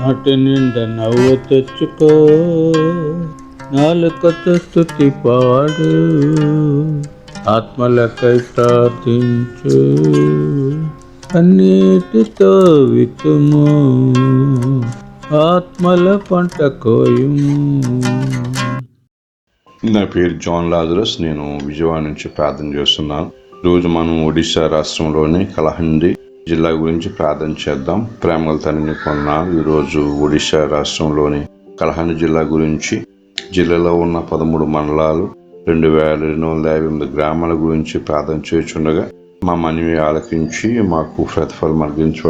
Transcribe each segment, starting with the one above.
నాటి నిండా నవ్వు తెచ్చుకో. నాలుకతో స్థుతి పాడు. ఆత్మలకై ప్రార్థించు. అన్నిటితో వితుము ఆత్మల పంట కోయుము. నా పేరు జాన్ లాజరస్. నేను విజయవాడ నుంచి ప్రార్థన చేస్తున్నాను. రోజు మనం ఒడిశా రాష్ట్రంలోని కలహండి జిల్లా గురించి ప్రార్థన చేద్దాం. ప్రేమల తండ్రిని కొన్నాను ఈరోజు ఒడిశా రాష్ట్రంలోని కలహండి జిల్లా గురించి జిల్లాలో ఉన్న పదమూడు మండలాలు రెండు వేల రెండు వందల యాభై ఎనిమిది గ్రామాల గురించి ప్రార్థన చేస్తుండగా మా మనవి ఆలకించి మాకు ప్రతిఫలం అర్గించి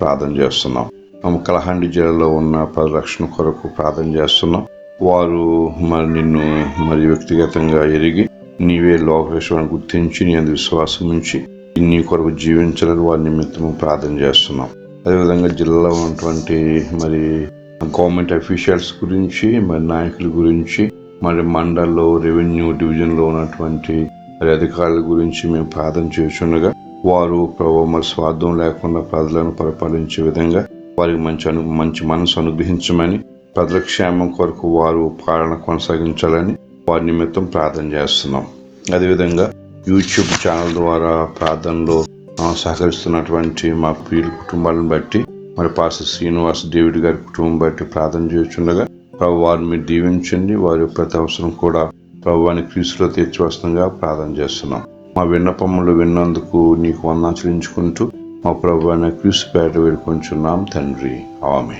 ప్రార్థన చేస్తున్నాం. మేము కలహండి జిల్లాలో ఉన్న పరిరక్షణ కొరకు ప్రార్థన చేస్తున్నాం. వారు మరి నిన్ను మరి వ్యక్తిగతంగా ఎరిగి నీవే లోకేశ్వరాన్ని గుర్తించి నీ అందు విశ్వాసం ఉంచి నీ కొరకు జీవించాలని వారి నిమిత్తము ప్రార్థన చేస్తున్నాం. అదేవిధంగా జిల్లాలో ఉన్నటువంటి మరి గవర్నమెంట్ అఫీషియల్స్ గురించి మరి నాయకుల గురించి మరి మండల్లో రెవెన్యూ డివిజన్లో ఉన్నటువంటి మరి అధికారుల గురించి మేము ప్రార్థన చేస్తుండగా వారు ప్రభు మరి స్వార్థం లేకుండా ప్రజలను పరిపాలించే విధంగా వారికి మంచి అను మంచి మనసు అనుగ్రహించమని ప్రజల క్షేమం కొరకు వారు పాలన కొనసాగించాలని వారి నిమిత్తం ప్రార్థన చేస్తున్నాం. అదేవిధంగా యూట్యూబ్ ఛానల్ ద్వారా ప్రార్థనలో సహకరిస్తున్నటువంటి మా ప్రియుల కుటుంబాలను బట్టి మరి పాస్టర్ శ్రీనివాస్ డేవిడ్ గారి కుటుంబం బట్టి ప్రార్థన చేస్తుండగా ప్రభు వారిని మీరు దీవించండి. వారి ప్రతి అవసరం కూడా ప్రభువాని క్రీస్తులో తీర్చి వస్తుండగా ప్రార్థన చేస్తున్నాం. మా విన్నపములు విన్నందుకు నీకు వందాచరించుకుంటూ మా ప్రభు అనే క్రీస్తు పేట వేడుకొంచున్నాం తండ్రి. ఆమె